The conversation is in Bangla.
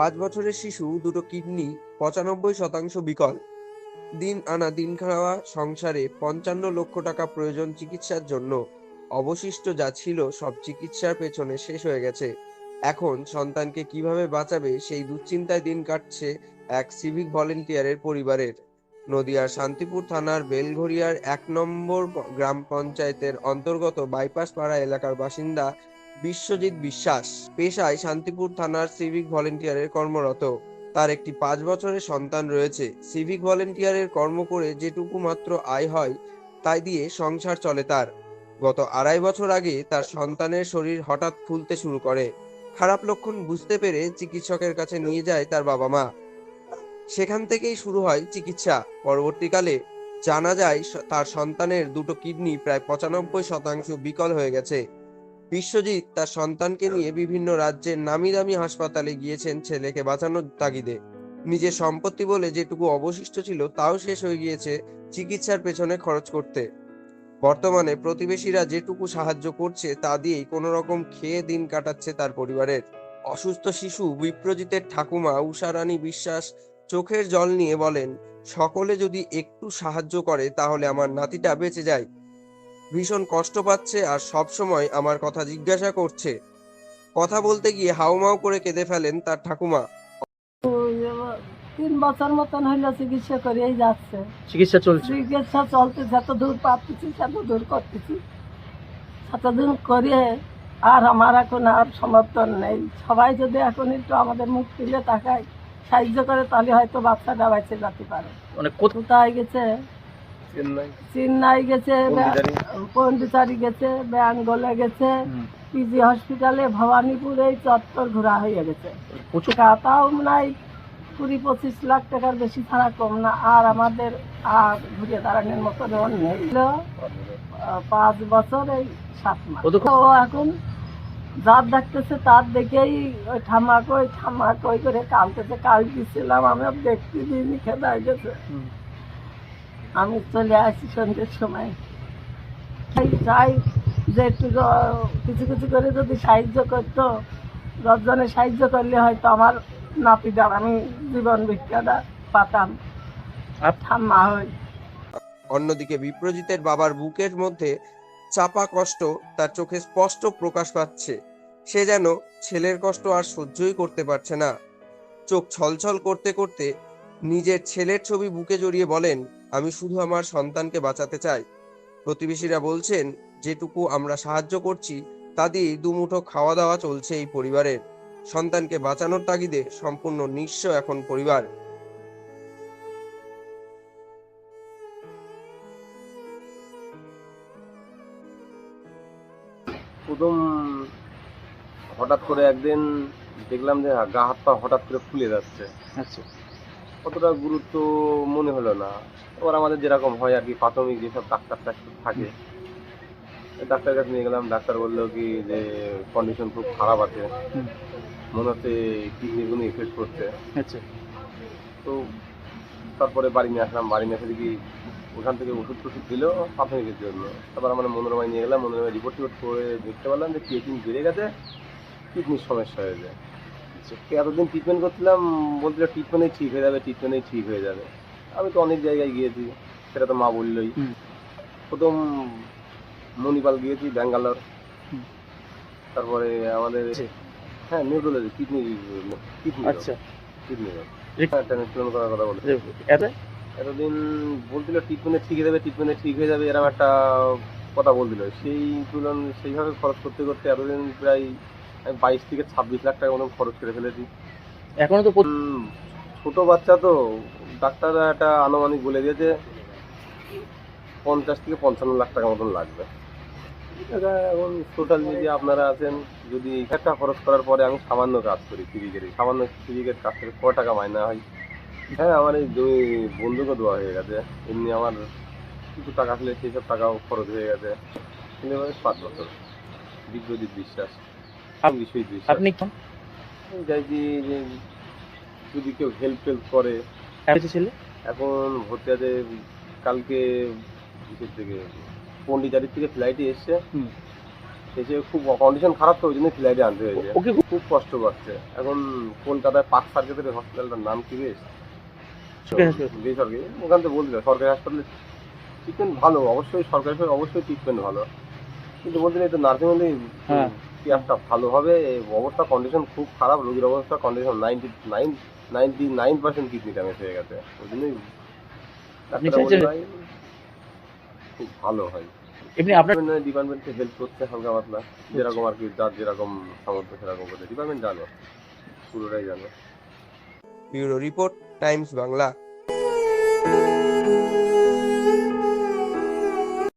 পাঁচ বছরের শিশু, দুটো কিডনি, পঁচানব্বই শতাংশ বিকল। দিন আনা দিন খাওয়া, সংসারে পঞ্চান্ন লক্ষ টাকা প্রয়োজন চিকিৎসার জন্য। অবশিষ্ট যা ছিল সব চিকিৎসার পেছনে শেষ হয়ে গেছে। এখন সন্তানকে কীভাবে বাঁচাবে সেই দুশ্চিন্তায় দিন কাটছে এক সিভিক ভলেন্টিয়ারের পরিবারের। নদিয়ার শান্তিপুর থানার বেলঘরিয়ার এক নম্বর গ্রাম পঞ্চায়েতের অন্তর্গত বাইপাস পাড়া এলাকার বাসিন্দা বিশ্বজিৎ বিশ্বাস। পেশায় শান্তিপুর থানার সিভিক ভলেন্টিয়ারের কর্মরত। তার একটি পাঁচ বছরের সন্তান রয়েছে। সিভিক ভলেন্টিয়ারের কর্ম করে যেটুকু মাত্র আয় হয়, তাই দিয়ে সংসার চলে তার। গত আড়াই বছর আগে তার সন্তানের শরীর হঠাৎ ফুলতে শুরু করে। খারাপ লক্ষণ বুঝতে পেরে চিকিৎসকের কাছে নিয়ে যায় তার বাবা মা। সেখান থেকেই শুরু হয় চিকিৎসা। পরবর্তীকালে জানা যায়, তার সন্তানের দুটো কিডনি প্রায় পঁচানব্বই শতাংশ বিকল হয়ে গেছে। বিশ্বজিৎ তার সন্তানকে নিয়ে বিভিন্ন রাজ্যের নামি দামি হাসপাতালে গিয়েছেন ছেলেকে বাঁচানোর তাগিদে। নিজের সম্পত্তি বলে যেটুকু অবশিষ্ট ছিল, তাও শেষ হয়ে গিয়েছে চিকিৎসার পেছনে খরচ করতে। বর্তমানে প্রতিবেশীরা যেটুকু সাহায্য করছে, তা দিয়েই কোনো রকম খেয়ে দিন কাটাচ্ছে তার পরিবারের। অসুস্থ শিশু বিপ্রজিতের ঠাকুমা উষারানী বিশ্বাস চোখের জল নিয়ে বলেন, সকলে যদি একটু সাহায্য করে, তাহলে আমার নাতিটা বেঁচে যায়। ভীষণ কষ্ট পাচ্ছে আর সব সময় আমার কথা জিজ্ঞাসা করছে। কথা বলতে গিয়ে হাউমাউ করে কেঁদে ফেলেন তার ঠাকুমা। তিন বছর মতন হইল চিকিৎসা করেই যাচ্ছে। চিকিৎসা চলছে? চিকিৎসা চলতে যত দূর পাচ্ছি তত দূর করতেছি। তত দূর করে আর আমার এখন আর সমর্থন নেই। সবাই যদি এখন একটু আমাদের মুখ তুলে তাকায় সাহায্য করে তাহলে হয়তো বাচ্চাটা বেঁচে যেতে পারে। মানে কোথা কোথায় গেছে? চেন্নাই? গেছে পন্ডিচারি গেছে ব্যাঙ্গলে গেছে। পিজি হসপিটালে ভবানীপুরে চত্বর ঘোরা হয়ে গেছে। টাকাও নাই কুড়ি পঁচিশ লাখ টাকার বেশি ছাড়া কম না। আর আমাদের আর ঘুরে দাঁড়ানোর মতো লোন নেই। পাঁচ বছর এই সাত মাস। ও এখন যার দেখতেছে তার দেখেই ওই ঠামাক ওই ঠামাক ওই করে কালতেছে কাল গেছিলাম আমি দেখতে দিইনি খেদায় গেছে। আমি চলে আসি সন্ধ্যের সময়। তাই চাই যে একটু কিছু কিছু করে যদি সাহায্য করতো দশজনে সাহায্য করলে হয়তো আমার নাতিদার আমি জীবন ভিক্ষাটা পাতাম। আর ঠাম্মা হই। অন্যদিকে বিপ্রজিতের বাবার বুকের মধ্যে চাপা কষ্ট তার চোখে স্পষ্ট প্রকাশ পাচ্ছে। সে যেন ছেলের কষ্ট আর সহ্যই করতে পারছে না। চোখ ছলছল করতে করতে নিজের ছেলের ছবি বুকে জড়িয়ে বলেন আমি শুধু আমার সন্তানকে বাঁচাতে চাই। প্রতিবেশীরা বলছেন যেটুকু আমরা সাহায্য করছি তা দিয়েই দুমুঠো খাওয়া দাওয়া চলছে এই পরিবারের। সন্তানকে বাঁচানোর তাগিদে সম্পূর্ণ নিঃস্ব এখন পরিবার। প্রথম হঠাৎ করে একদিন দেখলাম যে গা হাত পা হঠাৎ করে ফুলে যাচ্ছে। আচ্ছা। অতটা গুরুত্ব মনে হলো না। এবার আমাদের যেরকম হয় আর কি প্রাথমিক যেসব ডাক্তার টাক্তার থাকে ডাক্তার কাছে নিয়ে গেলাম ডাক্তার বলল কি যে কন্ডিশন খুব খারাপ আছে। মনে হচ্ছে কিডনির কোনো ইফেক্ট করছে আচ্ছা। তো তারপরে বাড়ি নিয়ে আসলাম বাড়ি নিয়ে এসে দেখি ওখান থেকে ওষুধ টষুধ দিল প্রাথমিকের জন্য। তারপর আমরা মনোরমায় নিয়ে গেলাম মনোরমায় রিপোর্ট টিপোর্ট করে দেখতে পারলাম যে ক্রিয়েটিন বেড়ে গেছে কিডনির সমস্যা হয়েছে তো এতদিন ট্রিটমেন্ট করছিলাম বলছিল ট্রিটমেন্টেই ঠিক হয়ে যাবে ট্রিটমেন্টেই ঠিক হয়ে যাবে। আমি তো অনেক জায়গায় গিয়েছি সেটা তো মা বললোই। প্রথম মণিপাল গিয়েছি ব্যাঙ্গালোর। তারপরে আমাদের। হ্যাঁ নিউরোলজি কিডনি কিডনি আচ্ছা। কিডনি হ্যাঁ ট্রান্সপ্লান্ট করার কথা বলে এত? এতদিন বলছিল ট্রিটমেন্টে ঠিক হয়ে যাবে ট্রিটমেন্টে ঠিক হয়ে যাবে এরকম একটা কথা বলছিল। সেই তুলন সেইভাবে খরচ করতে করতে এতদিন প্রায় বাইশ থেকে ছাব্বিশ লাখ টাকা মতন খরচ করে ফেলেছি। এখনও তো ছোট বাচ্চা তো ডাক্তাররা একটা আনুমানিক বলে দিয়েছে পঞ্চাশ থেকে পঞ্চান্ন লাখ টাকা মতন লাগবে। এখন সোশ্যাল মিডিয়া আপনারা আছেন যদি একটা খরচ করার পরে আমি সামান্য কাজ করি সিভিকের সামান্য সিভিকের কাজ থেকে ক টাকা মাইনা হয়? হ্যাঁ আমার এই জমি বন্ধুকে দেওয়া হয়ে গেছে। এমনি আমার কিছু টাকা আসলে সেই সব টাকাও খরচ হয়ে গেছে। পাঁচ বছর। বিশ্বজিৎ বিশ্বাস। আপনি কি? যে যদি কেউ হেল্প টেল্প করে। ছেলে? এখন ভর্তি আছে কালকে কিসের থেকে পন্ডিচারির থেকে ফ্লাইটে এসছে। এসে খুব কন্ডিশন খারাপ তো ওই জন্য ফ্লাইটে আনতে হয়েছে। ওকে খুব কষ্ট পাচ্ছে। এখন কলকাতায় পাক সার্কেটের হসপিটালটার নাম কি বেশ? বেসরকারি। ওখান থেকে বলছিল সরকারি হাসপাতালে ট্রিটমেন্ট ভালো অবশ্যই সরকারি অবশ্যই ট্রিটমেন্ট ভালো। কিন্তু বলছিলেন এই তো নার্সিং হোমে হ্যাঁ। কি একটা ভালো হবে অবস্থা কন্ডিশন খুব খারাপ রোগীর অবস্থা condition ninety nine ninety nine percent kidney damage হয়ে গেছে। ওই জন্যই খুব ভালো হয়। এমনি আপনার ডিপার্টমেন্টকে হেল্প করতে হালকা পাতলা যেরকম আর কি যার যেরকম সামর্থ্য সেরকম করছে। ডিপার্টমেন্ট জানো পুরোটাই জানো। Bureau report Times Bangla.